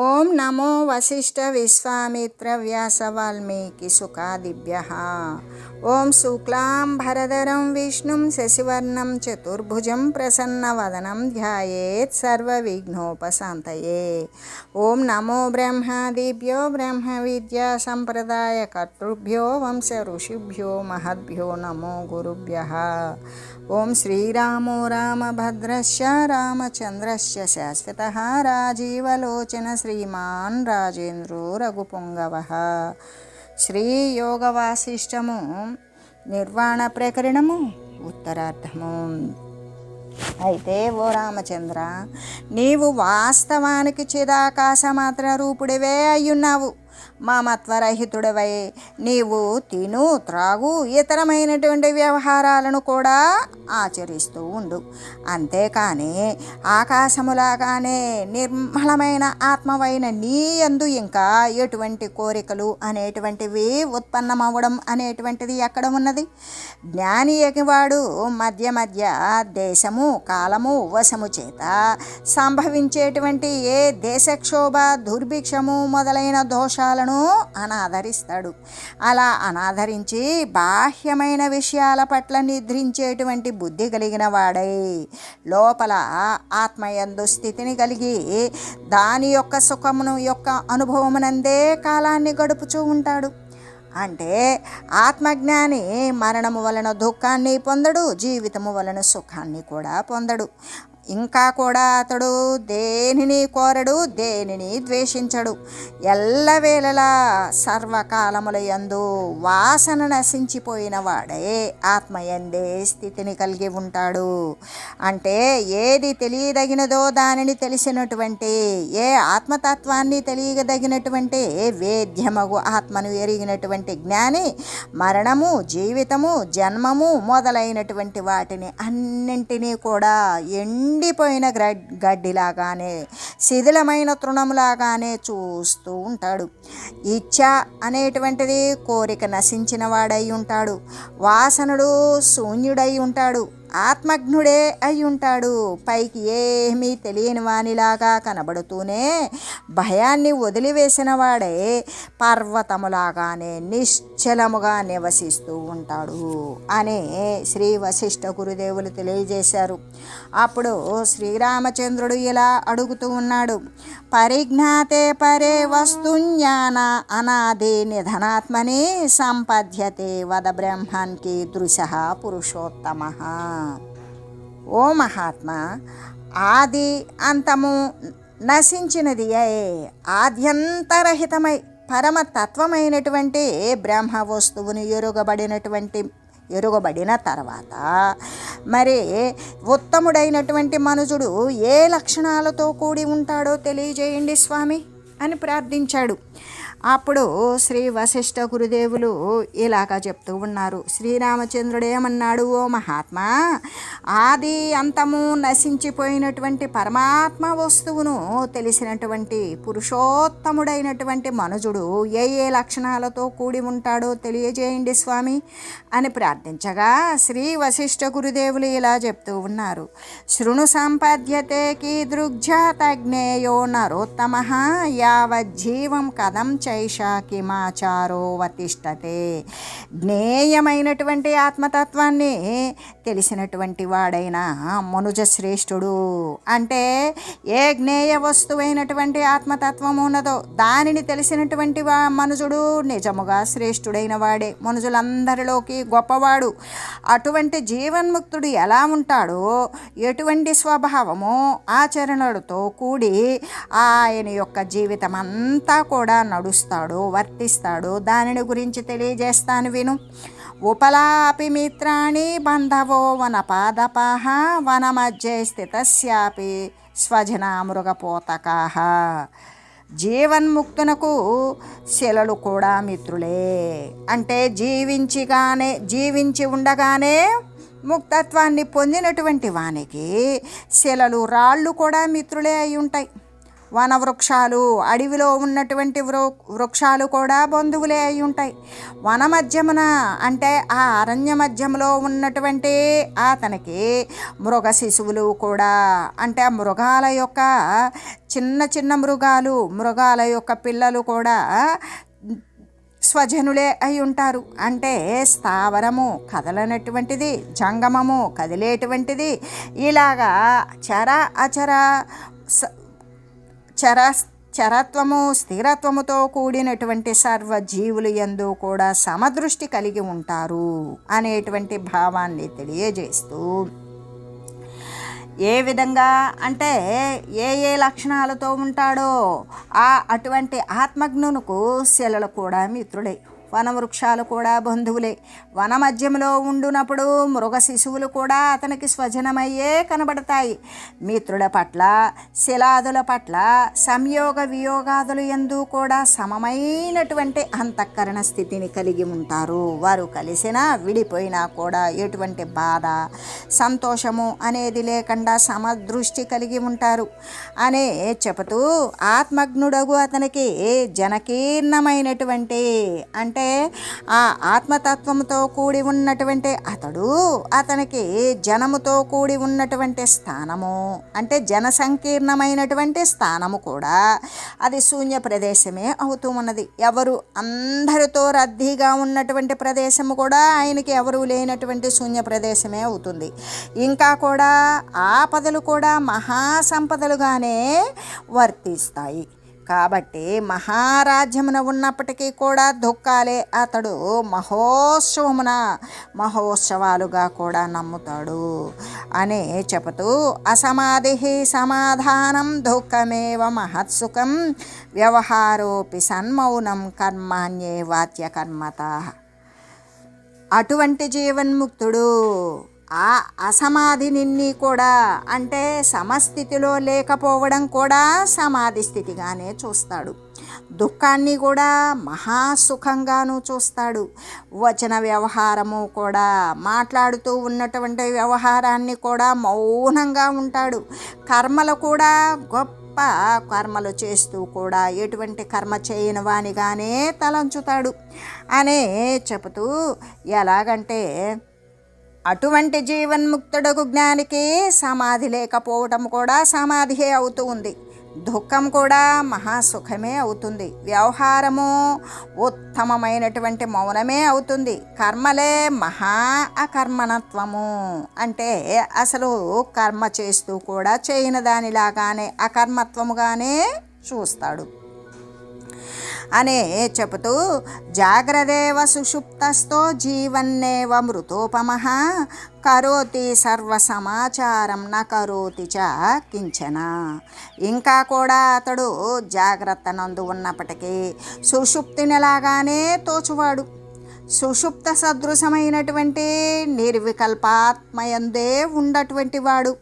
ఓం నమో వశిష్ఠ విశ్వామిత్ర వ్యాస వాల్మీకి సుఖాదిభ్య ఓం శుక్లాంబరధరం విష్ణుం శశివర్ణం చతుర్భుజం ప్రసన్నవదనం ధ్యాయేత్ సర్వవిఘ్నోపశాంతయే ఓం నమో బ్రహ్మాదిభ్యో బ్రహ్మ విద్యా సంప్రదాయ కర్తృభ్యో వంశ ఋషిభ్యో మహద్భ్యో నమో గురుభ్య ఓం శ్రీరామో రామభద్రశ్చ రామచంద్రశ్చ శాశ్వత రాజీవలోచన శ్రీమాన్ రాజేంద్రో రఘుపుంగవ శ్రీ యోగ నిర్వాణ ప్రకరణము ఉత్తరార్థము. అయితే ఓ రామచంద్ర నీవు వాస్తవానికి చిదాకాశ మాత్ర రూపుడివే అయ్యున్నావు. మమత్వరహితుడవై. నీవు తిను త్రాగు ఇతరమైనటువంటి వ్యవహారాలను కూడా ఆచరిస్తూ ఉండు. అంతేకాని ఆకాశములాగానే నిర్మలమైన ఆత్మవైన నీ యందు ఇంకా ఎటువంటి కోరికలు అనేటువంటివి ఉత్పన్నమవ్వడం అనేటువంటిది ఎక్కడ ఉన్నది? జ్ఞాని ఎగివాడు మధ్య మధ్య దేశము కాలము వశము చేత సంభవించేటువంటి ఏ దేశక్షోభ దుర్భిక్షము మొదలైన విషయాలను అనాదరిస్తాడు. అలా అనాదరించి బాహ్యమైన విషయాల పట్ల నిద్రించేటువంటి బుద్ధి కలిగిన వాడై లోపల ఆత్మయందు స్థితిని కలిగి దాని యొక్క సుఖమును యొక్క అనుభవమునందే కాలాన్ని గడుపుచూ ఉంటాడు. అంటే ఆత్మజ్ఞాని మరణము వలన దుఃఖాన్ని పొందడు జీవితము వలన సుఖాన్ని కూడా పొందడు. ఇంకా కూడా అతడు దేనిని కోరడు దేనిని ద్వేషించడు. ఎల్లవేళలా సర్వకాలముల యందు వాసన నశించిపోయిన వాడే ఆత్మయందే స్థితిని కలిగి ఉంటాడు. అంటే ఏది తెలియదగినదో దానిని తెలిసినటువంటి ఏ ఆత్మతత్వాన్ని తెలియదగినటువంటి వేద్యమగు ఆత్మను ఎరిగినటువంటి జ్ఞాని మరణము జీవితము జన్మము మొదలైనటువంటి వాటిని అన్నింటినీ కూడా ఎండిపోయిన గడ్డిలాగానే శిథిలమైన తృణములాగానే చూస్తూ ఉంటాడు. ఇచ్ఛ అనేటువంటిది కోరిక నశించిన వాడై ఉంటాడు. వాసనుడు శూన్యుడై ఉంటాడు. ఆత్మజ్ఞుడే అయి ఉంటాడు పైకి ఏమీ తెలియని వానిలాగా కనబడుతూనే భయాన్ని వదిలివేసిన వాడే పర్వతములాగానే నిశ్చలముగా నివసిస్తూ ఉంటాడు అని శ్రీ వశిష్ఠ గురుదేవులు తెలియజేశారు. అప్పుడు శ్రీరామచంద్రుడు ఇలా అడుగుతూ ఉన్నాడు. పరిజ్ఞాతే పరే వస్తుజ్ఞాన అనాది నిధనాత్మని సంపద్యతే వద బ్రహ్మాన్కి దృశ పురుషోత్తమ. ఓ మహాత్మా ఆది అంతము నశించినది ఆద్యంతరహితమై పరమతత్వమైనటువంటి బ్రహ్మ వస్తువును ఎరుగబడినటువంటి ఎరుగబడిన తర్వాత మరి ఉత్తముడైనటువంటి మనుజుడు ఏ లక్షణాలతో కూడి ఉంటాడో తెలియజేయండి స్వామి అని ప్రార్థించాడు. అప్పుడు శ్రీ వశిష్ఠ గురుదేవులు ఇలాగా చెప్తూ ఉన్నారు. శ్రీరామచంద్రుడు ఏమన్నాడు? ఓ మహాత్మా ఆది అంతము నశించిపోయినటువంటి పరమాత్మ వస్తువును తెలిసినటువంటి పురుషోత్తముడైనటువంటి మనుజుడు ఏ ఏ లక్షణాలతో కూడి ఉంటాడో తెలియజేయండి స్వామి అని ప్రార్థించగా శ్రీ వశిష్ఠ గురుదేవులు ఇలా చెప్తూ ఉన్నారు. శృణు సంపద్యతే కీదృగ్జాతజ్ఞేయో నరోత్తమ యావజ్జీవం కథం చైషా కిమాచారో వతిష్టతే జ్ఞేయమైనటువంటి ఆత్మతత్వాన్ని తెలిసినటువంటి వాడైన మనుజ శ్రేష్ఠుడు అంటే ఏ జ్ఞేయ వస్తువైనటువంటి ఆత్మతత్వం ఉన్నదో దానిని తెలిసినటువంటి వా మనుజుడు నిజముగా శ్రేష్ఠుడైన వాడే. మనుజులందరిలోకి గొప్పవాడు. అటువంటి జీవన్ముక్తుడు ఎలా ఉంటాడో ఎటువంటి స్వభావము ఆచరణలతో కూడి ఆయన యొక్క జీవితం అంతా కూడా నడుస్తాడో వర్తిస్తాడో దానిని గురించి తెలియజేస్తాను విను. ఉపలాపి మిత్రాణి బంధవో వనపాదపాహ వనమధ్య స్థితస్యాపి స్వజనామృగపోతకాహ జీవన్ముక్తునకు శిలలు కూడా మిత్రులే. అంటే జీవించిగానే జీవించి ఉండగానే ముక్తత్వాన్ని పొందినటువంటి వానికి శిలలు రాళ్ళు కూడా మిత్రులే అయి ఉంటాయి. వనవృక్షాలు అడవిలో ఉన్నటువంటి వృ వృక్షాలు కూడా బంధువులే అయి ఉంటాయి వన మధ్యమున అంటే ఆ అరణ్య మధ్యంలో ఉన్నటువంటి అతనికి మృగ శిశువులు కూడా అంటే ఆ మృగాల యొక్క చిన్న చిన్న మృగాలు మృగాల యొక్క పిల్లలు కూడా స్వజనులే అయి ఉంటారు అంటే స్థావరము కదలనటువంటిది జంగమము కదిలేటువంటిది ఇలాగా చర అచర స- చరా చరత్వము స్థిరత్వముతో కూడినటువంటి సర్వ జీవులు ఎందు కూడా సమదృష్టి కలిగి ఉంటారు అనేటువంటి భావాన్ని తెలియజేస్తూ. ఏ విధంగా అంటే ఏ ఏ లక్షణాలతో ఉంటాడో ఆ అటువంటి ఆత్మజ్ఞునకు శిలలు కూడా మిత్రుడే వనవృక్షాలు కూడా బంధువులే. వన మధ్యంలో ఉండునప్పుడు మృగ శిశువులు కూడా అతనికి స్వజనమయ్యే కనబడతాయి. మిత్రుల పట్ల శిలాదుల పట్ల సంయోగ వియోగాదులు ఎందు కూడా సమమైనటువంటి అంతఃకరణ స్థితిని కలిగి ఉంటారు. వారు కలిసినా విడిపోయినా కూడా ఎటువంటి బాధ సంతోషము అనేది లేకుండా సమదృష్టి కలిగి ఉంటారు. అనే చెబుతూ ఆత్మజ్ఞుడగు అతనికి జనకీర్ణమైనటువంటి అంటే ఆ ఆత్మతత్వంతో కూడి ఉన్నటువంటి అతడు అతనికి జనముతో కూడి ఉన్నటువంటి స్థానము. అంటే జన సంకీర్ణమైనటువంటి స్థానము కూడా అది శూన్య ప్రదేశమే అవుతూ ఉన్నది. ఎవరు అందరితో రద్దీగా ఉన్నటువంటి ప్రదేశము కూడా ఆయనకి ఎవరు లేనటువంటి శూన్య ప్రదేశమే అవుతుంది. ఇంకా కూడా ఆపదలు కూడా మహాసంపదలుగానే వర్తిస్తాయి. కాబట్టి మహారాజ్యమున ఉన్నప్పటికీ కూడా దుఃఖాలే అతడు మహోత్సవమున మహోత్సవాలుగా కూడా నమ్ముతాడు అని చెబుతూ అసమాధి సమాధానం దుఃఖమేవ మహత్సుఖం వ్యవహారోపి సన్మౌనం కర్మాన్యే వాచ్యకర్మత అటువంటి జీవన్ముక్తుడు ఆ అసమాధి నిన్ని కూడా. అంటే సమస్థితిలో లేకపోవడం కూడా సమాధి స్థితిగానే చూస్తాడు. దుఃఖాన్ని కూడా మహాసుఖంగాను చూస్తాడు. వచన వ్యవహారము కూడా మాట్లాడుతూ ఉన్నటువంటి వ్యవహారాన్ని కూడా మౌనంగా ఉంటాడు. కర్మలు కూడా గొప్ప కర్మలు చేస్తూ కూడా ఎటువంటి కర్మ చేయని వానిగానే తలంచుతాడు. అనే చెబుతూ ఎలాగంటే అటువంటి జీవన్ముక్తుడకు జ్ఞానికి సమాధి లేకపోవటం కూడా సమాధియే అవుతూ ఉంది దుఃఖం కూడా మహాసుఖమే అవుతుంది. వ్యవహారము ఉత్తమమైనటువంటి మౌనమే అవుతుంది. కర్మలే మహా అకర్మణత్వము. అంటే అసలు కర్మ చేస్తూ కూడా చేయని దానిలాగానే అకర్మత్వముగానే చూస్తాడు. అనే చెబుతూ జాగ్రదేవ సుషుప్తస్థో జీవన్నేవ మృతోపమ కరోతి సర్వ సమాచారం న కరోతి చ కించన. ఇంకా కూడా అతడు జాగ్రత్త నందు ఉన్నప్పటికీ సుషుప్తినిలాగానే తోచువాడు. సుషుప్త సదృశమైనటువంటి నిర్వికల్పాత్మయందే ఉండటువంటి వాడు.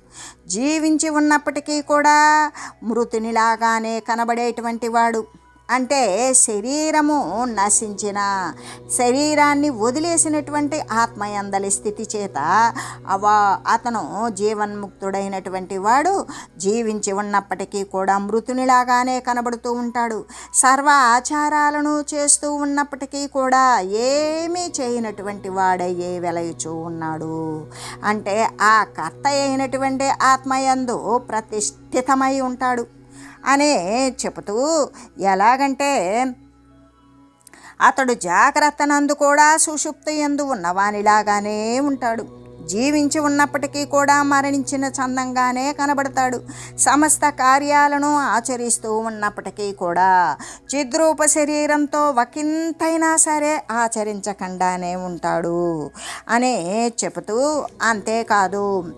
జీవించి ఉన్నప్పటికీ కూడా మృతునిలాగానే కనబడేటువంటి వాడు. అంటే శరీరము నశించిన శరీరాన్ని వదిలేసినటువంటి ఆత్మయందలి స్థితి చేత అవా అతను జీవన్ముక్తుడైనటువంటి వాడు జీవించి ఉన్నప్పటికీ కూడా మృతునిలాగానే కనబడుతూ ఉంటాడు. సర్వ ఆచారాలను చేస్తూ ఉన్నప్పటికీ కూడా ఏమీ చేయనటువంటి వాడయ్యే వెలయుచూ ఉన్నాడు. అంటే ఆ కర్త అయినటువంటి ఆత్మయందు ప్రతిష్ఠితమై ఉంటాడు. అనే చెబుతూ ఎలాగంటే అతడు జాగ్రత్త నందు కూడా సుషుప్తి ఎందు ఉన్నవానిలాగానే ఉంటాడు. జీవించి ఉన్నప్పటికీ కూడా మరణించిన చందంగానే కనబడతాడు. సమస్త కార్యాలను ఆచరిస్తూ ఉన్నప్పటికీ కూడా చిద్రూప శరీరంతో ఒకంతైనా సరే ఆచరించకుండానే ఉంటాడు అనే చెబుతూ అంతేకాదు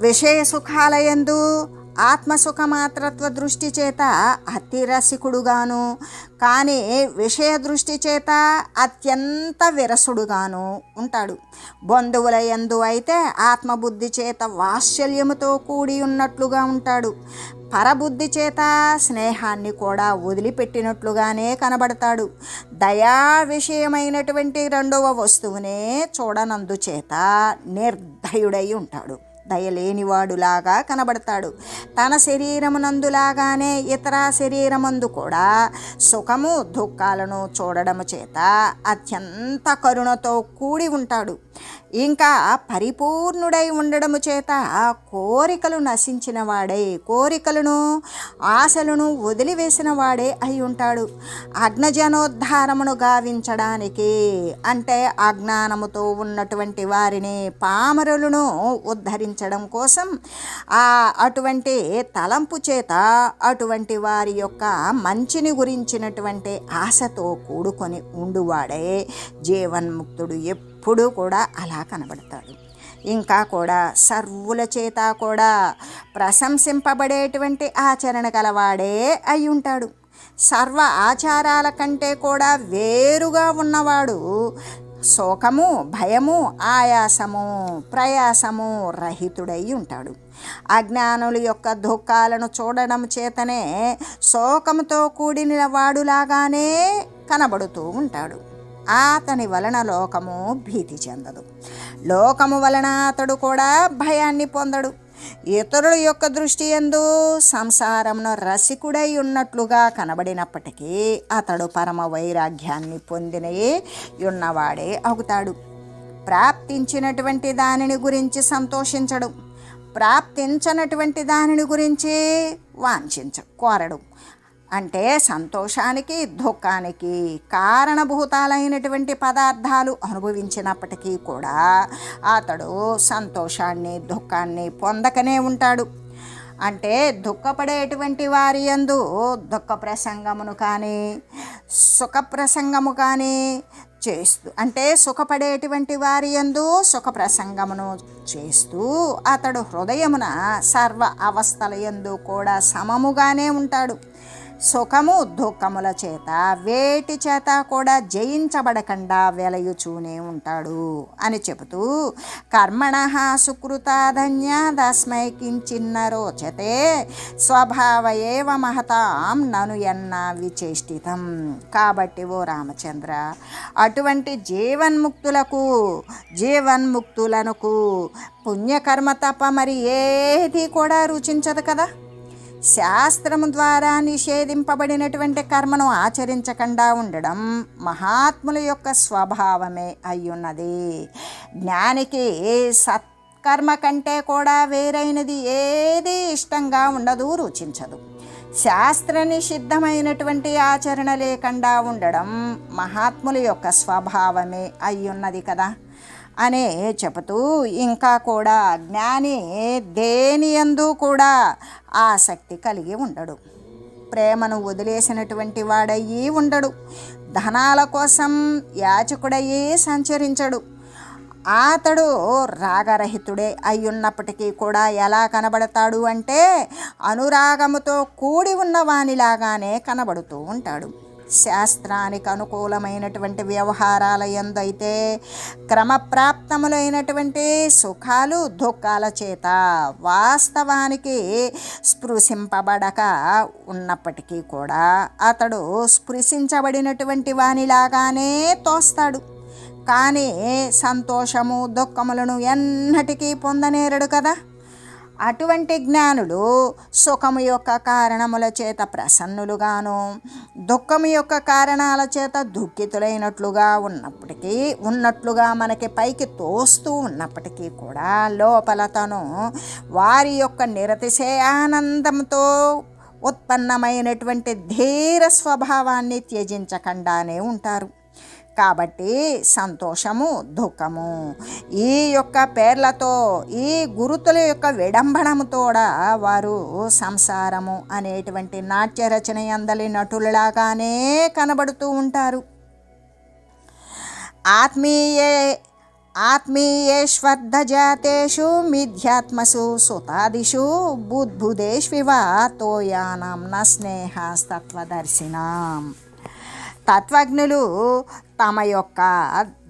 విషయ సుఖాలయందు ఆత్మసుఖమాత్రత్వ దృష్టి చేత అతిరసికుడుగాను కానీ విషయ దృష్టి చేత అత్యంత విరసుడుగాను ఉంటాడు. బంధువుల ఎందు అయితే ఆత్మబుద్ధి చేత వాత్సల్యముతో కూడి ఉన్నట్లుగా ఉంటాడు. పరబుద్ధి చేత స్నేహాన్ని కూడా వదిలిపెట్టినట్లుగానే కనబడతాడు. దయా విషయమైనటువంటి రెండవ వస్తువునే చూడనందుచేత నిర్దయుడై ఉంటాడు. దయలేనివాడులాగా కనబడతాడు. తన శరీరమునందులాగానే ఇతర శరీరమందు కూడా సుఖము దుఃఖాలను చూడడము చేత అత్యంత కరుణతో కూడి ఉంటాడు. ఇంకా పరిపూర్ణుడై ఉండడము చేత కోరికలు నశించిన వాడే కోరికలను ఆశలను వదిలివేసిన వాడే అయి ఉంటాడు. అగ్నజనోద్ధారమును గావించడానికి అంటే అజ్ఞానముతో ఉన్నటువంటి వారిని పామరులను ఉద్ధరించడం కోసం ఆ అటువంటి తలంపు చేత అటువంటి వారి యొక్క మంచిని గురించినటువంటి ఆశతో కూడుకొని ఉండువాడే. జీవన్ముక్తుడు ఎప్పుడూ కూడా అలా కనబడతాడు. ఇంకా కూడా సర్వుల చేత కూడా ప్రశంసింపబడేటువంటి ఆచరణ గలవాడే అయి ఉంటాడు సర్వ ఆచారాల కంటే కూడా వేరుగా ఉన్నవాడు శోకము భయము ఆయాసము ప్రయాసము రహితుడై ఉంటాడు అజ్ఞానుల యొక్క దుఃఖాలను చూడడం చేతనే శోకముతో కూడిన వాడులాగానే కనబడుతూ ఉంటాడు. అతని వలన లోకము భీతి చెందదు. లోకము వలన అతడు కూడా భయాన్ని పొందడు. ఇతరుల యొక్క దృష్టి ఎందు సంసారంలో రసికుడై ఉన్నట్లుగా కనబడినప్పటికీ అతడు పరమ వైరాగ్యాన్ని పొందినయే ఉన్నవాడే అవుతాడు. ప్రాప్తించినటువంటి దానిని గురించి సంతోషించడు. ప్రాప్తించనటువంటి దానిని గురించి వాంఛించ కోరడు. అంటే సంతోషానికి దుఃఖానికి కారణభూతాలైనటువంటి పదార్థాలు అనుభవించినప్పటికీ కూడా అతడు సంతోషాన్ని దుఃఖాన్ని పొందకనే ఉంటాడు. అంటే దుఃఖపడేటువంటి వారి యందు దుఃఖ ప్రసంగమును కానీ సుఖ ప్రసంగము కానీ చేస్తూ అంటే సుఖపడేటువంటి వారి యందు సుఖ ప్రసంగమును చేస్తూ అతడు హృదయమున సర్వ అవస్థల యందు కూడా సమముగానే ఉంటాడు. సుఖము దుఃఖముల చేత వేటి చేత కూడా జయించబడకుండా వెలయుచూనే ఉంటాడు అని చెబుతూ కర్మణ సుకృతాధన్య దస్మై కించిన్న రోచతే స్వభావ ఏవ మహతాం నను ఎన్న విచేష్టితం. కాబట్టి ఓ రామచంద్ర అటువంటి జీవన్ముక్తులకు జీవన్ముక్తులకు పుణ్యకర్మ తప్ప మరి ఏది కూడా రుచించదు కదా? శాస్త్రము ద్వారా నిషేధింపబడినటువంటి కర్మను ఆచరించకుండా ఉండడం మహాత్ముల యొక్క స్వభావమే అయ్యున్నది. జ్ఞానికి సత్కర్మ కంటే కూడా వేరైనది ఏది ఇష్టంగా ఉండదు రుచించదు. శాస్త్ర నిషిద్ధమైనటువంటి ఆచరణ లేకుండా ఉండడం మహాత్ముల యొక్క స్వభావమే అయ్యున్నది కదా. అనే చెబుతూ ఇంకా కూడా జ్ఞాని దేని ఎందు కూడా ఆసక్తి కలిగి ఉండడు. ప్రేమను వదిలేసినటువంటి వాడయ్యి ఉండడు. ధనాల కోసం యాచకుడయ్యి సంచరించడు. అతడు రాగరహితుడే అయ్యున్నప్పటికీ కూడా ఎలా కనబడతాడు అంటే అనురాగముతో కూడి ఉన్న వానిలాగానే కనబడుతూ ఉంటాడు. శాస్త్రానికి అనుకూలమైనటువంటి వ్యవహారాల ఎందైతే క్రమప్రాప్తములైనటువంటి సుఖాలు దుఃఖాల చేత వాస్తవానికి స్పృశింపబడక ఉన్నప్పటికీ కూడా అతడు స్పృశించబడినటువంటి వానిలాగానే తోస్తాడు. కానీ సంతోషము దుఃఖములను ఎన్నటికీ పొందనేరడు కదా. అటువంటి జ్ఞానులు సుఖము యొక్క కారణముల చేత ప్రసన్నులుగాను దుఃఖము యొక్క కారణాల చేత దుఃఖితులైనట్లుగా ఉన్నప్పటికీ ఉన్నట్లుగా మనకి పైకి తోస్తూ ఉన్నప్పటికీ కూడా లోపల తను వారి యొక్క నిరతిశయానందంతో ఉత్పన్నమైనటువంటి ధీర స్వభావాన్ని త్యజించకుండానే ఉంటారు. కాబట్టి సంతోషము దుఃఖము. ఈ యొక్క పేర్లతో ఈ గురుతుల యొక్క విడంబనముతోడ వారు సంసారము అనేటువంటి నాట్య రచన అందలి నటులలాగానే కనబడుతూ ఉంటారు. ఆత్మీయే ఆత్మీయేష్వర్ధజాతేషు మిథ్యాత్మసు సుతాదిషు బుద్బుదేష్వివ తోయానం న స్నేహస్తత్వదర్శినాం. తత్వజ్ఞులు తమ యొక్క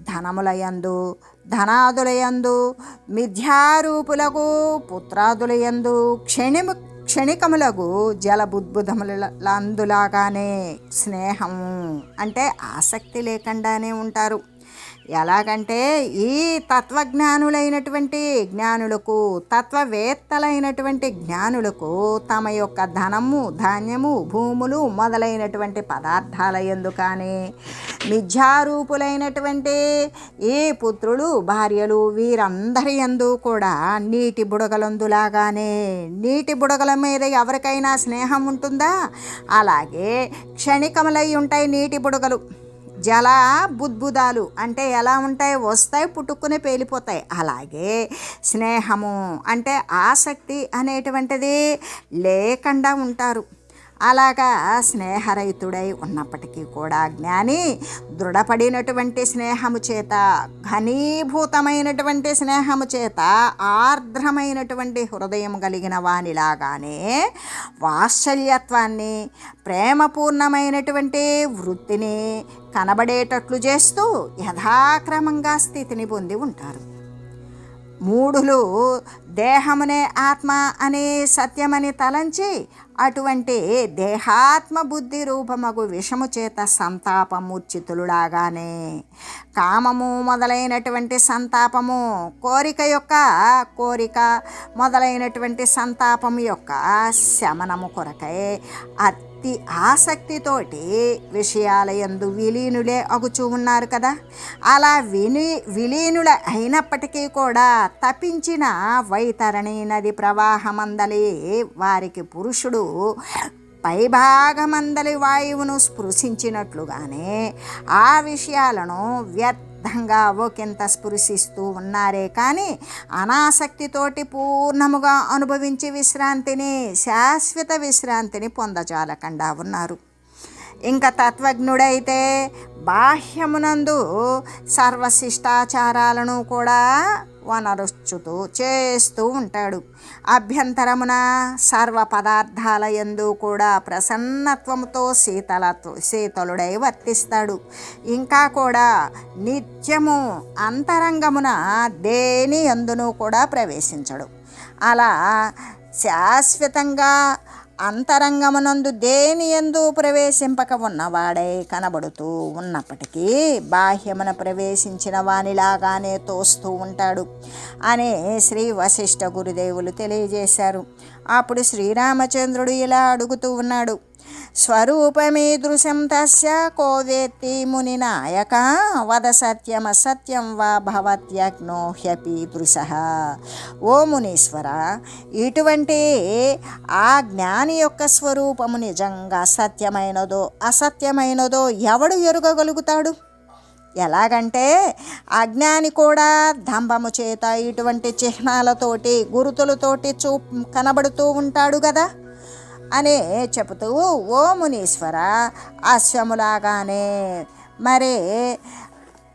ధనములయందు ధనాదులయందు మిథ్యారూపులకు పుత్రాదులయందు క్షణిము క్షణికములకు జలబుద్బుధములందులాగానే స్నేహము అంటే ఆసక్తి లేకుండానే ఉంటారు. ఎలాగంటే ఈ తత్వజ్ఞానులైనటువంటి జ్ఞానులకు తత్వవేత్తలైనటువంటి జ్ఞానులకు తమ యొక్క ధనము ధాన్యము భూములు మొదలైనటువంటి పదార్థాల ఎందు కానీ మిథ్యారూపులైనటువంటి ఈ పుత్రులు భార్యలు వీరందరి ఎందు కూడా నీటి బుడగలందులాగానే నీటి బుడగల మీద ఎవరికైనా స్నేహం ఉంటుందా? అలాగే క్షణికములై ఉంటాయి నీటి బుడగలు. జల బుద్భుదాలు అంటే ఎలా ఉంటాయి? వస్తాయి పుట్టుకుని పేలిపోతాయి. అలాగే స్నేహము అంటే ఆసక్తి అనేటువంటిది లేకుండా ఉంటారు. అలాగా స్నేహరహితుడై ఉన్నప్పటికీ కూడా జ్ఞాని దృఢపడినటువంటి స్నేహము చేత ఘనీభూతమైనటువంటి స్నేహము చేత ఆర్ద్రమైనటువంటి హృదయం కలిగిన వానిలాగానే వాత్సల్యత్వాన్ని ప్రేమపూర్ణమైనటువంటి వృత్తిని కనబడేటట్లు చేస్తూ యథాక్రమంగా స్థితిని పొంది ఉంటారు. మూఢులు దేహమునే ఆత్మ అనే సత్యమని తలంచి అటువంటి దేహాత్మ బుద్ధి రూపమగు విషము చేత సంతాపమూర్చితులులాగానే కామము మొదలైనటువంటి సంతాపము కోరిక యొక్క కోరిక మొదలైనటువంటి సంతాపము యొక్క శమనము కొరకై భక్తి ఆసక్తితోటి విషయాలయందు విలీనులే అగుచూ ఉన్నారు కదా. అలా విని విలీనుల అయినప్పటికీ కూడా తప్పించిన వైతరణి నది ప్రవాహమందలి వారికి పురుషుడు పైభాగమందలి వాయువును స్పృశించినట్లుగానే ఆ విషయాలను వ్యర్థంగా ఒకంత స్పృశిస్తూ ఉన్నారే. కానీ అనాసక్తితోటి పూర్ణముగా అనుభవించి విశ్రాంతిని శాశ్వత విశ్రాంతిని పొందజాలకుండా ఉన్నారు. ఇంకా తత్వజ్ఞుడైతే బాహ్యమునందు సర్వశిష్టాచారాలను కూడా వనరుచుతూ చేస్తూ ఉంటాడు. అభ్యంతరమున సర్వ పదార్థాల యందు కూడా ప్రసన్నత్వముతో శీతలత్వ శీతలుడై వర్తిస్తాడు. ఇంకా కూడా నిత్యము అంతరంగమున దేని ఎందునూ కూడా ప్రవేశించడు. అలా శాశ్వతంగా అంతరంగమునందు దేని ఎందు ప్రవేశింపక ఉన్నవాడై కనబడుతూ ఉన్నప్పటికీ బాహ్యమున ప్రవేశించిన వానిలాగానే తోస్తూ ఉంటాడు అనే శ్రీ వశిష్ఠ గురుదేవులు తెలియజేశారు. అప్పుడు శ్రీరామచంద్రుడు ఇలా అడుగుతూ ఉన్నాడు. స్వరూపమీదృశం తస్య కోవేత్తి ముని నాయక వద సత్యం అసత్యం వా భవత్యగ్నో హ్యపీదృశ ఓ మునీశ్వర ఇటువంటి ఆ జ్ఞాని యొక్క స్వరూపము నిజంగా సత్యమైనదో అసత్యమైనదో ఎవడు ఎరుగగలుగుతాడు? ఎలాగంటే అజ్ఞాని కూడా దంభము చేత ఇటువంటి చిహ్నాలతోటి గురుతులతోటి చూ కనబడుతూ ఉంటాడు కదా? అని చెబుతూ ఓ మునీశ్వర అశ్వములాగానే మరి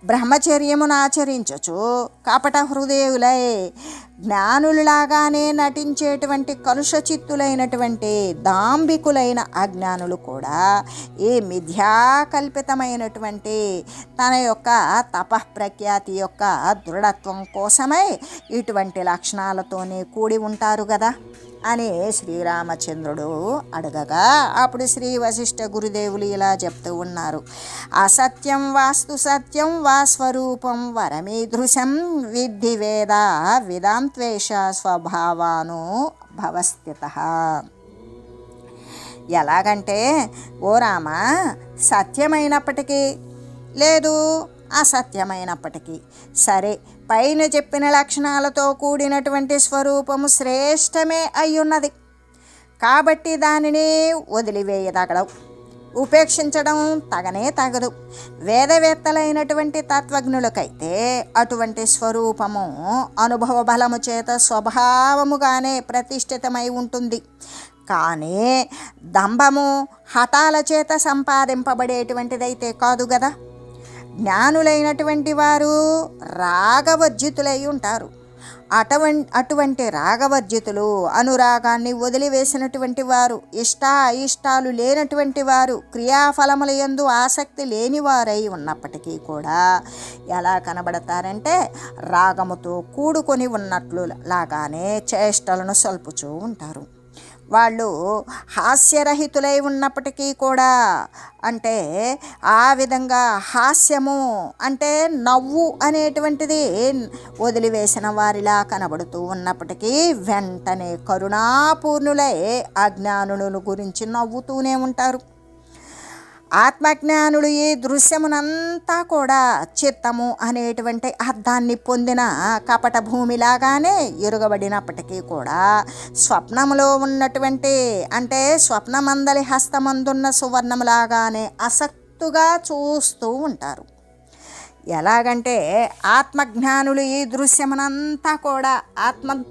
బ్రహ్మచర్యమును ఆచరించచ్చు కపట హృదయులై జ్ఞానులలాగానే నటించేటువంటి కలుషచిత్తులైనటువంటి దాంబికులైన అజ్ఞానులు కూడా ఈ మిథ్యాకల్పితమైనటువంటి తన యొక్క తపఃప్రఖ్యాతి యొక్క దృఢత్వం కోసమై ఇటువంటి లక్షణాలతోనే కూడి ఉంటారు కదా అని శ్రీరామచంద్రుడు అడగగా. అప్పుడు శ్రీ వశిష్ఠ గురుదేవులు ఇలా చెప్తూ ఉన్నారు. అసత్యం వాస్తు సత్యం వా స్వరూపం వరమీదృశం విద్ధి వేద విదాంత్వేష స్వభావాను భవస్థిత ఎలాగంటే ఓ రామ సత్యమైనప్పటికీ లేదు అసత్యమైనప్పటికీ. సరే పైన చెప్పిన లక్షణాలతో కూడినటువంటి స్వరూపము శ్రేష్టమే అయ్యున్నది. కాబట్టి దానిని వదిలివేయదగలవు. ఉపేక్షించడం తగనే తగదు. వేదవేత్తలైనటువంటి తత్వజ్ఞులకైతే అటువంటి స్వరూపము అనుభవ బలము చేత స్వభావముగానే ప్రతిష్ఠితమై ఉంటుంది. కానీ దంభము హఠాల చేత సంపాదింపబడేటువంటిదైతే కాదు కదా జ్ఞానులైనటువంటి వారు రాగవజ్జితులై ఉంటారు. అటువంటి అటువంటి రాగవర్జితులు అనురాగాన్ని వదిలివేసినటువంటి వారు ఇష్ట అయిష్టాలు లేనటువంటి వారు క్రియాఫలముల యందు ఆసక్తి లేనివారై ఉన్నప్పటికీ కూడా ఎలా కనబడతారంటే రాగముతో కూడుకొని ఉన్నట్లు లాగానే చేష్టలను సల్పుచూ ఉంటారు. వాళ్ళు హాస్యరహితులై ఉన్నప్పటికీ కూడా అంటే ఆ విధంగా హాస్యము అంటే నవ్వు అనేటువంటిది వదిలివేసిన వారిలా కనబడుతూ ఉన్నప్పటికీ వెంటనే కరుణాపూర్ణులై అజ్ఞానులను గురించి నవ్వుతూనే ఉంటారు. ఆత్మజ్ఞానులు ఈ దృశ్యమునంతా కూడా చిత్తము అనేటువంటి అర్థాన్ని పొందిన కపట భూమిలాగానే ఎరుగబడినప్పటికీ కూడా స్వప్నములో ఉన్నటువంటి అంటే స్వప్నమందలి హస్తమందున్న సువర్ణములాగానే అసక్తుగా చూస్తూ ఉంటారు. ఎలాగంటే ఆత్మజ్ఞానులు ఈ దృశ్యమునంతా కూడా ఆత్మ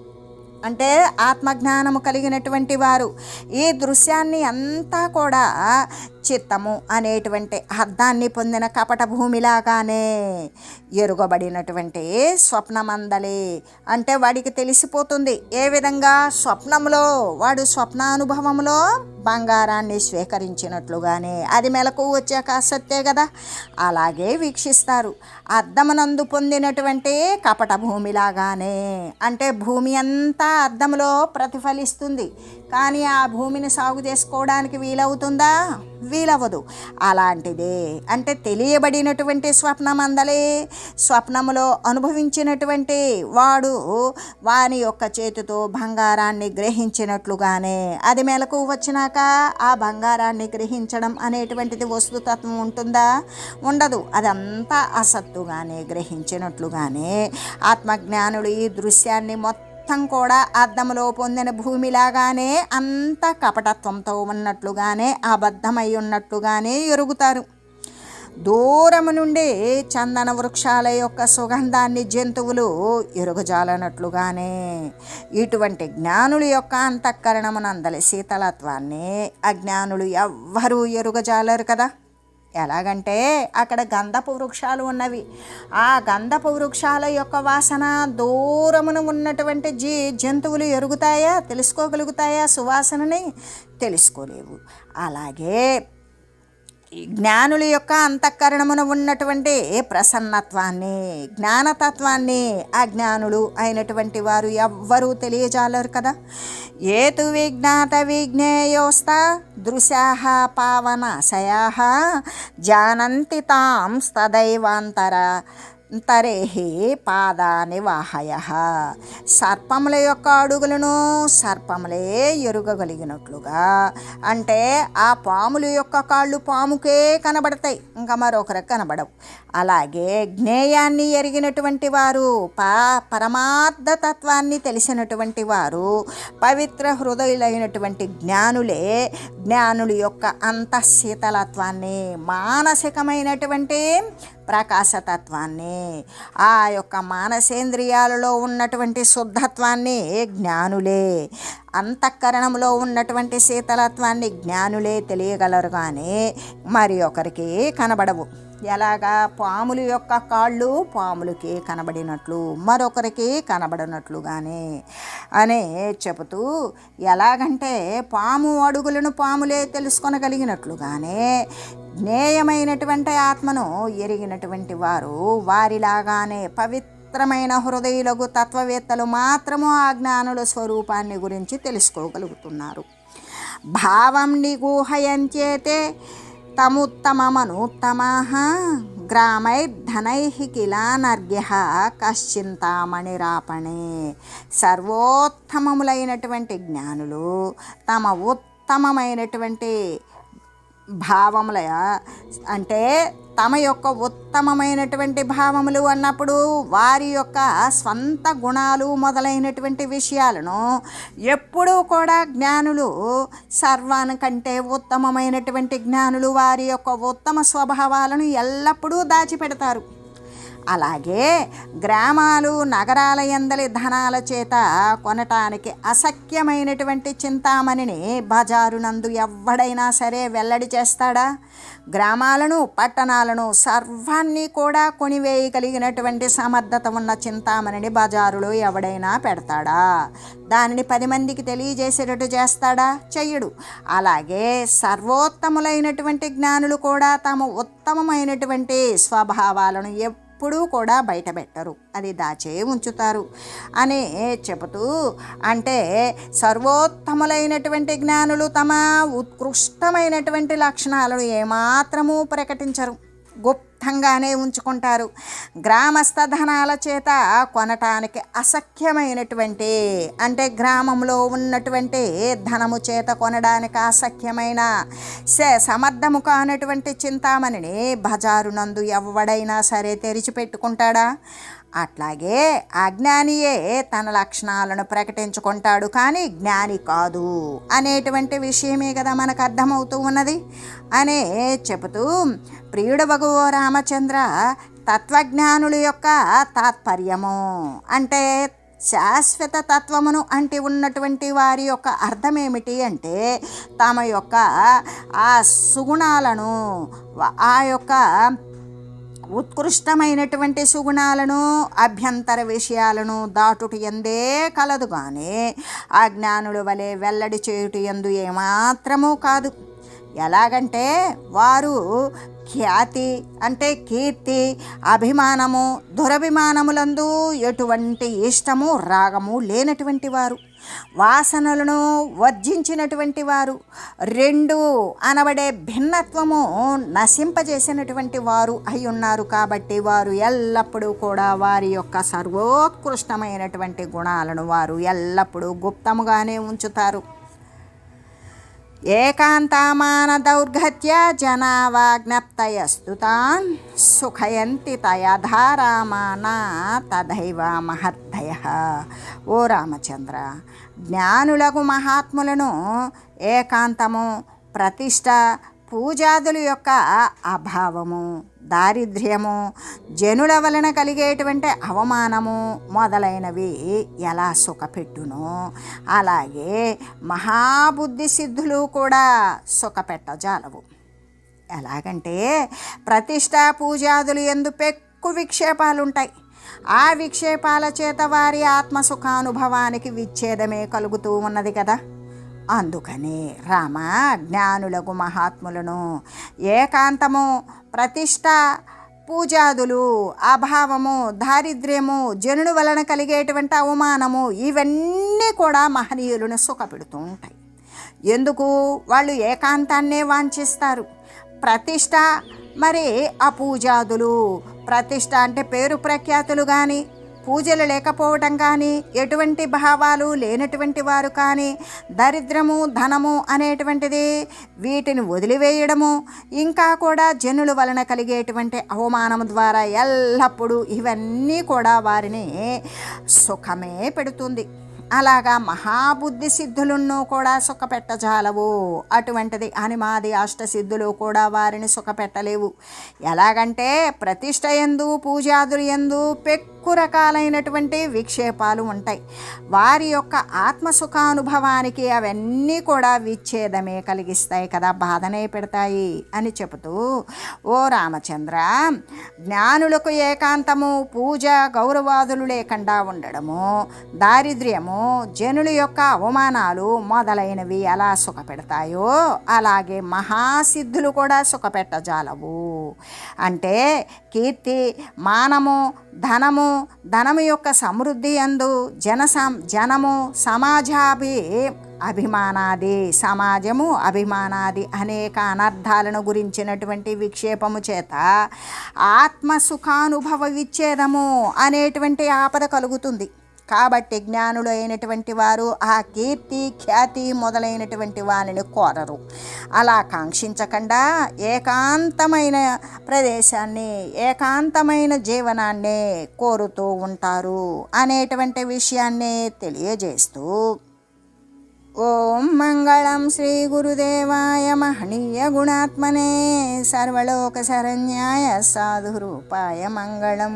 అంటే ఆత్మజ్ఞానము కలిగినటువంటి వారు. ఈ దృశ్యాన్ని అంతా కూడా చిత్తము అనేటువంటి అర్థాన్ని పొందిన కపట భూమిలాగానే ఎరుగబడినటువంటి స్వప్నమందలి. అంటే వాడికి తెలిసిపోతుంది ఏ విధంగా స్వప్నంలో వాడు స్వప్నానుభవంలో బంగారాన్ని స్వీకరించినట్లుగానే. అది మెలకు వచ్చాక అసత్తే కదా? అలాగే వీక్షిస్తారు. అద్దమునందు పొందినటువంటి కపట భూమిలాగానే. అంటే భూమి అంతా అర్థంలో ప్రతిఫలిస్తుంది. కానీ ఆ భూమిని సాగు చేసుకోవడానికి వీలవుతుందా? వీలవ్వదు. అలాంటిదే. అంటే తెలియబడినటువంటి స్వప్నమందలే స్వప్నములో అనుభవించినటువంటి వాడు వాని యొక్క చేతితో బంగారాన్ని గ్రహించినట్లుగానే అది మేలకు వచ్చినాక ఆ బంగారాన్ని గ్రహించడం అనేటువంటిది వస్తుతత్వం ఉంటుందా? ఉండదు. అదంతా అసత్తుగానే గ్రహించినట్లుగానే ఆత్మజ్ఞానుడు ఈ దృశ్యాన్ని మొత్తం మొత్తం కూడా అద్దంలో పొందిన భూమిలాగానే అంత కపటత్వంతో ఉన్నట్లుగానే అబద్ధమై ఉన్నట్లుగానే ఎరుగుతారు. దూరము నుండి చందన వృక్షాల యొక్క సుగంధాన్ని జంతువులు ఎరుగజాలనట్లుగానే ఇటువంటి జ్ఞానుల యొక్క అంతఃకరణమునందలి శీతలత్వాన్ని అజ్ఞానులు ఎవ్వరూ ఎరుగజాలరు కదా. ఎలాగంటే అక్కడ గంధపు వృక్షాలు ఉన్నవి. ఆ గంధపు వృక్షాల యొక్క వాసన దూరమున ఉన్నటువంటి జీ జంతువులు ఎరుగుతాయా? తెలుసుకోగలుగుతాయా సువాసనని? తెలుసుకోలేవు. అలాగే జ్ఞానుల యొక్క అంతఃకరణమున ఉన్నటువంటి ప్రసన్నత్వాన్ని జ్ఞానతత్వాన్ని అజ్ఞానులు అయినటువంటి వారు ఎవ్వరూ తెలియజాలరు కదా. ఏతు విజ్ఞాత విజ్ఞేయోస్త దృశాహ పావనాశయా జానంతి తాం తదైవాంతర తరేహి పాదాని వాహయ. సర్పముల యొక్క అడుగులను సర్పములే ఎరుగగలిగినట్లుగా. అంటే ఆ పాముల యొక్క కాళ్ళు పాముకే కనబడతాయి ఇంకా మరొకరికి కనబడవు. అలాగే జ్ఞేయాన్ని ఎరిగినటువంటి వారు పా పరమార్థ తత్వాన్ని తెలిసినటువంటి వారు పవిత్ర హృదయులైనటువంటి జ్ఞానులే జ్ఞానుల యొక్క అంతఃశీతలత్వాన్ని మానసికమైనటువంటి ప్రకాశతత్వాన్ని ఆ యొక్క మానసేంద్రియాలలో ఉన్నటువంటి శుద్ధత్వాన్ని జ్ఞానులే. అంతఃకరణంలో ఉన్నటువంటి శీతలత్వాన్ని జ్ఞానులే తెలియగలరు కానీ మరి ఒకరికి కనబడవు. ఎలాగా? పాముల యొక్క కాళ్ళు పాములకి కనబడినట్లు మరొకరికి కనబడినట్లుగానే అనే చెబుతూ ఎలాగంటే పాము అడుగులను పాములే తెలుసుకొనగలిగినట్లుగానే జ్ఞేయమైనటువంటి ఆత్మను ఎరిగినటువంటి వారు వారిలాగానే పవిత్రమైన హృదయులకు తత్వవేత్తలు మాత్రము ఆ జ్ఞానుల స్వరూపాన్ని గురించి తెలుసుకోగలుగుతున్నారు. భావం నిగూహయంచేతే తముత్తమమనుత్తమా గ్రామైర్ధనై కిలానర్ఘ్య కశ్చింతామణిరాపణే. సర్వోత్తమములైనటువంటి జ్ఞానులు తమ ఉత్తమమైనటువంటి భావముల అంటే తమ యొక్క ఉత్తమమైనటువంటి భావములు అన్నప్పుడు వారి యొక్క స్వంత గుణాలు మొదలైనటువంటి విషయాలను ఎప్పుడూ కూడా జ్ఞానులు సర్వానికంటే ఉత్తమమైనటువంటి జ్ఞానులు వారి యొక్క ఉత్తమ స్వభావాలను ఎల్లప్పుడూ దాచిపెడతారు. అలాగే గ్రామాలు నగరాల ఎందలి ధనాల చేత కొనటానికి అసఖ్యమైనటువంటి చింతామణిని బజారునందు ఎవడైనా సరే వెల్లడి చేస్తాడా? గ్రామాలను పట్టణాలను సర్వాన్ని కూడా కొనివేయగలిగినటువంటి సమర్థత ఉన్న చింతామణిని బజారులో ఎవడైనా పెడతాడా? దానిని పది మందికి తెలియజేసేటట్టు చేస్తాడా? చెయ్యడు. అలాగే సర్వోత్తములైనటువంటి జ్ఞానులు కూడా తమ ఉత్తమమైనటువంటి స్వభావాలను ఎప్పుడు కూడా బయటపెట్టరు అది దాచే ఉంచుతారు. అని చెబుతూ అంటే సర్వోత్తములైనటువంటి జ్ఞానులు తమ ఉత్కృష్టమైనటువంటి లక్షణాలను ఏమాత్రము ప్రకటించరు. గుప్తంగానే ఉంచుకుంటారు. గ్రామస్థ ధనాల చేత కొనటానికి అసఖ్యమైనటువంటి అంటే గ్రామంలో ఉన్నటువంటి ధనము చేత కొనడానికి అసఖ్యమైన సమర్థము కానటువంటి చింతామణిని బజారునందు ఎవడైనా సరే తెరిచిపెట్టుకుంటాడా? అట్లాగే అజ్ఞానియే తన లక్షణాలను ప్రకటించుకుంటాడు కానీ జ్ఞాని కాదు అనేటువంటి విషయమే కదా మనకు అర్థమవుతూ ఉన్నది. అనే చెబుతూ ప్రియుడు భగవో రామచంద్ర తత్వజ్ఞానుల యొక్క తాత్పర్యము అంటే శాశ్వత తత్వమును అంటే ఉన్నటువంటి వారి యొక్క అర్థం ఏమిటి అంటే తమ యొక్క ఆ సుగుణాలను ఆ యొక్క ఉత్కృష్టమైనటువంటి సుగుణాలను అభ్యంతర విషయాలను దాటుట ఎందే కలదు కానీ అజ్ఞానుల వలె వెల్లడి చేయుట ఎందు ఏమాత్రము కాదు. ఎలాగంటే వారు ఖ్యాతి అంటే కీర్తి అభిమానము దురభిమానములందు ఎటువంటి ఇష్టము రాగము లేనటువంటి వారు. వాసనలను వర్జించినటువంటి వారు రెండు అనబడే భిన్నత్వము నశింపజేసినటువంటి వారు అయి ఉన్నారు కాబట్టి వారు ఎల్లప్పుడూ కూడా వారి యొక్క సర్వోత్కృష్టమైనటువంటి గుణాలను వారు ఎల్లప్పుడూ గుప్తముగానే ఉంచుతారు. ఏకాంతమాన దౌర్ఘత్య జనావాజ్ఞప్తయస్తుతాన్ సుఖయంతి తయధారామాన తదైవ మహద్దయ ఓ రామచంద్ర జ్ఞానులకు మహాత్ములను ఏకాంతము ప్రతిష్ట పూజాదుల యొక్క అభావము దారిద్ర్యము జనుల వలన కలిగేటువంటి అవమానము మొదలైనవి ఎలా సుఖపెట్టునో? అలాగే మహాబుద్ధి సిద్ధులు కూడా సుఖపెట్టజాలవు. ఎలాగంటే ప్రతిష్ట పూజాదులు ఎందు పెక్కు విక్షేపాలు ఉంటాయి ఆ విక్షేపాల చేత వారి ఆత్మసుఖానుభవానికి విచ్ఛేదమే కలుగుతూ ఉన్నది కదా. అందుకని రామ జ్ఞానులకు మహాత్ములను ఏకాంతము ప్రతిష్ట పూజాదులు అభావము దారిద్ర్యము జనుడు వలన కలిగేటువంటి అవమానము ఇవన్నీ కూడా మహనీయులను సుఖపెడుతూ ఉంటాయి. ఎందుకు? వాళ్ళు ఏకాంతాన్నే వాంఛిస్తారు. ప్రతిష్ట మరి అపూజాదులు ప్రతిష్ట అంటే పేరు ప్రఖ్యాతులు కానీ పూజలు లేకపోవటం కానీ ఎటువంటి భావాలు లేనటువంటి వారు కానీ దరిద్రము ధనము అనేటువంటిది వీటిని వదిలివేయడము ఇంకా కూడా జనుల వలన కలిగేటువంటి అవమానం ద్వారా ఎల్లప్పుడూ ఇవన్నీ కూడా వారిని సుఖమే పెడుతుంది. అలాగా మహాబుద్ధి సిద్ధులను కూడా సుఖపెట్టజాలవు. అటువంటిది అనిమాది అష్టసిద్ధులు కూడా వారిని సుఖపెట్టలేవు. ఎలాగంటే ప్రతిష్ట ఎందు పూజాదులు ఎందు ఎక్కువ రకాలైనటువంటి విక్షేపాలు ఉంటాయి. వారి యొక్క ఆత్మసుఖానుభవానికి అవన్నీ కూడా విచ్ఛేదమే కలిగిస్తాయి కదా బాధనే పెడతాయి అని చెబుతూ ఓ రామచంద్ర జ్ఞానులకు ఏకాంతము పూజ గౌరవాదులు లేకుండా ఉండడము దారిద్ర్యము జనుల యొక్క అవమానాలు మొదలైనవి ఎలా సుఖపెడతాయో అలాగే మహాసిద్ధులు కూడా సుఖపెట్టజాలవు. అంటే కీర్తి మానము ధనము ధనము యొక్క సమృద్ధి అందు జన జనము సమాజాభి అభిమానాది సమాజము అభిమానాది అనేక అనర్థాలను గురించినటువంటి విక్షేపము చేత ఆత్మ సుఖానుభవ విచ్ఛేదము అనేటువంటి ఆపద కలుగుతుంది. కాబట్టి జ్ఞానులు అయినటువంటి వారు ఆ కీర్తి ఖ్యాతి మొదలైనటువంటి వారిని కోరరు. అలా కాంక్షించకుండా ఏకాంతమైన ప్రదేశాన్ని ఏకాంతమైన జీవనాన్ని కోరుతూ ఉంటారు అనేటువంటి విషయాన్ని తెలియజేస్తూ ఓం మంగళం శ్రీ గురుదేవాయ మహనీయ గుణాత్మనే సర్వలోక శరణ్యాయ సాధురూపాయ మంగళం.